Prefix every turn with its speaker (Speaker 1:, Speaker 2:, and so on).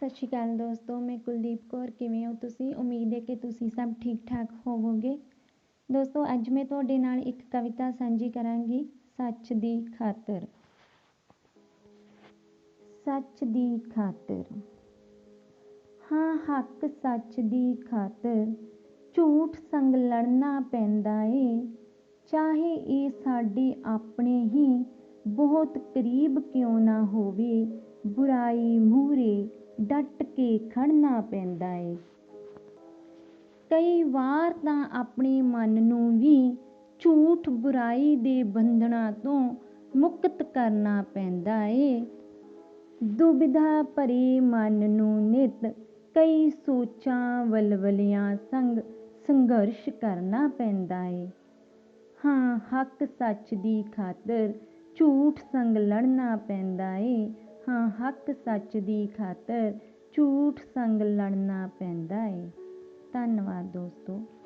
Speaker 1: ਸਤਿ ਸ਼੍ਰੀ ਅਕਾਲ ਦੋਸਤੋ, ਮੈਂ ਕੁਲਦੀਪ ਕੌਰ, ਕਿਵੇਂ ਹੋ ਤੁਸੀਂ? ਉਮੀਦ ਹੈ ਕਿ ਤੁਸੀਂ ਸਭ ਠੀਕ ਠਾਕ ਹੋਵੋਗੇ। ਦੋਸਤੋ, ਅੱਜ ਮੈਂ ਤੁਹਾਡੇ ਨਾਲ ਇੱਕ ਕਵਿਤਾ ਸਾਂਝੀ ਕਰਾਂਗੀ, ਸੱਚ ਦੀ ਖਾਤਰ। ਸੱਚ ਦੀ ਖਾਤਰ। ਹਾਂ, ਹੱਕ ਸੱਚ ਦੀ ਖਾਤਰ। ਝੂਠ ਸੰਗ ਲੜਨਾ ਪੈਂਦਾ ਏ। ਚਾਹੇ ਇਹ ਸਾਡੇ ਆਪਣੇ ਹੀ ਬਹੁਤ ਕਰੀਬ ਕਿਉਂ ਨਾ ਹੋਵੇ, ਬੁਰਾਈ ਮੂਹਰੇ ਡਟ ਕੇ ਖੜਨਾ ਪੈਂਦਾ ਏ। ਕਈ ਵਾਰ ਤਾਂ ਆਪਣੇ ਮਨ ਨੂੰ ਵੀ ਝੂਠ ਬੁਰਾਈ ਦੇ ਬੰਧਨਾਂ ਤੋਂ ਮੁਕਤ ਕਰਨਾ ਪੈਂਦਾ ਏ। ਦੁਬਿਧਾ ਭਰੇ ਮਨ ਨੂੰ ਨਿੱਤ ਕਈ ਸੋਚਾਂ ਵਲਵਲਿਆਂ ਸੰਗ ਸੰਘਰਸ਼ ਕਰਨਾ ਪੈਂਦਾ ਏ। ਹਾਂ, ਹੱਕ ਸੱਚ ਦੀ ਖਾਤਰ ਝੂਠ ਸੰਗ ਲੜਨਾ ਪੈਂਦਾ ਏ। ਹਾਂ ਹੱਕ ਸੱਚ ਦੀ ਖਾਤਰ ਝੂਠ ਸੰਗ ਲੜਨਾ ਪੈਂਦਾ ਏ। ਧੰਨਵਾਦ ਦੋਸਤੋ।